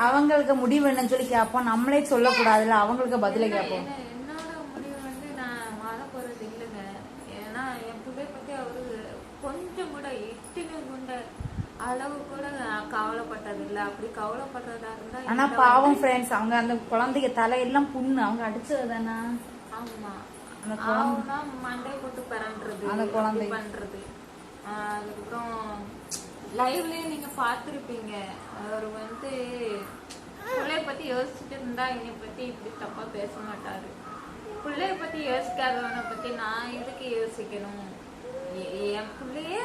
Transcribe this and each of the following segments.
அவங்களுக்கு முடிவு என்னன்னு சொல்லி கேட்போம். நம்மளே சொல்லக்கூடாதுல்ல அவங்களுக்கு பதில கேட்போம். என்னோட முடிவு வந்து நான் வாழ போறது இல்லைங்க. ஏன்னா என் பிள்ளை பத்தி அவரு கொஞ்சம் கூட எட்டினு கொண்ட அளவு கூட கவலைப்பட்டது இல்ல அப்படி கவலைப்பட்டதா இருந்தா ஆனா பாவம் ஃப்ரெண்ட்ஸ் அவங்க அந்த குழந்தைங்க தலையெல்லாம் புண்ணு. அவங்க அடிச்சது தானே? ஆமா. அந்த அவனா மண்டை போட்டு பரண்டுறது அந்த குழந்தை. பண்றது. அதுக்கப்புறம் லைவ்லயே நீங்க பார்த்திருப்பீங்க. அவர் வந்து பிள்ளைய பத்தி யோசிச்சுட்டு இருந்தா என்னை பத்தி இப்படி தப்பா பேச மாட்டாரு. பிள்ளைய பத்தி யோசிக்காதவனை பத்தி நான் எதுக்கு யோசிக்கணும்? என் பிள்ளைய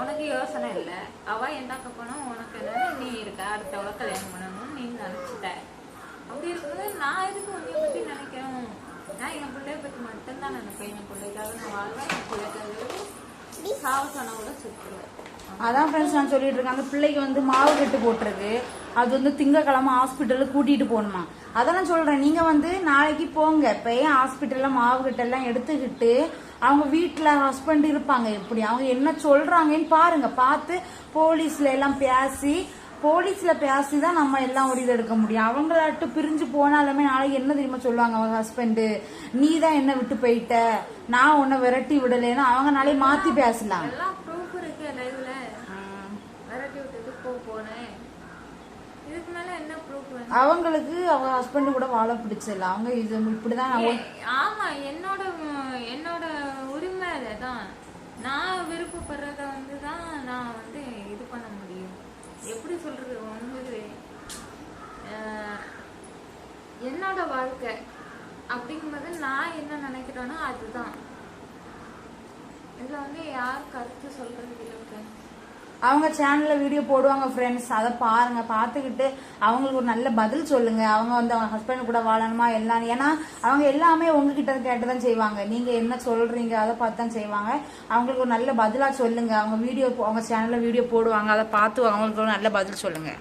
உனக்கு யோசனை இல்லை. அவ என்ன போனா உனக்கு என்ன நீ இருக்க. அடுத்தவள கல்யாணம் பண்ணணும்னு நீ நினைச்சிட்ட. அப்படி இருக்கும்போது நான் எதுக்கு உன்னைய பத்தி நினைக்கணும்? நான் என் பிள்ளைய பத்தி மட்டும்தான் நினைப்பேன். என் பிள்ளைக்காக நான் வாழ்வேன். என் பிள்ளைக்காக சாவு சுற்றுவேன் அதான் ஃப்ரெண்ட்ஸ் நான் சொல்லிட்டு இருக்கேன். அந்த பிள்ளைக்கு வந்து மாவு கட்டு போட்டுருக்கு. அது வந்து திங்கக்கிழமை ஹாஸ்பிட்டலுக்கு கூட்டிட்டு போகணுமா? அதான் நான் சொல்றேன். நீங்க வந்து நாளைக்கு போங்க. இப்பயே ஹாஸ்பிட்டல்ல மாவு கட்டெல்லாம் எடுத்துக்கிட்டு அவங்க வீட்டில் ஹஸ்பண்ட் இருப்பாங்க. எப்படி? அவங்க என்ன சொல்றாங்கன்னு பாருங்க. பார்த்து போலீஸ்ல எல்லாம் பேசி போலீஸ்ல பேசி தான் நம்ம எல்லாம் ஒரு இது எடுக்க முடியும். அவங்களாட்டு பிரிஞ்சு போனாலுமே நாளைக்கு என்ன தெரியுமா சொல்லுவாங்க அவங்க ஹஸ்பண்டு நீ தான் என்ன விட்டு போயிட்ட. நான் உன்னை விரட்டி விடலைன்னு அவங்க நாளைக்கு மாத்தி பேசலாம் எல்லாம் ப்ரூஃப் இருக்கு லைவ்ல விரட்டி விட்டுட்டு போ போனேன். இதுக்கு மேல என்ன ப்ரூஃப் வேணும்? அவங்களுக்கு அவங்க ஹஸ்பண்ட் கூட வாழ பிடிச்சல அவங்க இது இப்படிதான் ஆமா என்னோட என்னோட உரிமை அதுதான். நான் விருப்பப்படுறத வந்து தான் நான் வந்து இது பண்ண முடியும். எப்படி சொல்றது அஹ், என்னோட வாழ்க்கை அப்படிங்கும்போது நான் என்ன நினைக்கிறேனோ அதுதான். இதுல வந்து யார் கருத்து சொல்றது இல்லை அவங்க சேனல்ல வீடியோ போடுவாங்க ஃப்ரெண்ட்ஸ் அதை பாருங்க. பார்த்துக்கிட்டு அவங்களுக்கு ஒரு நல்ல பதில் சொல்லுங்க. அவங்க வந்து அவங்க ஹஸ்பண்ட் கூட வாழணுமா எல்லாம் ஏன்னா அவங்க எல்லாமே உங்ககிட்ட கேட்டு தான் செய்வாங்க. நீங்க என்ன சொல்றீங்க அதை பார்த்து தான் செய்வாங்க. அவங்களுக்கு ஒரு நல்ல பதிலா சொல்லுங்க. அவங்க வீடியோ அவங்க சேனல்ல வீடியோ போடுவாங்க அதை பார்த்து அவங்களுக்கு ஒரு நல்ல பதில் சொல்லுங்க.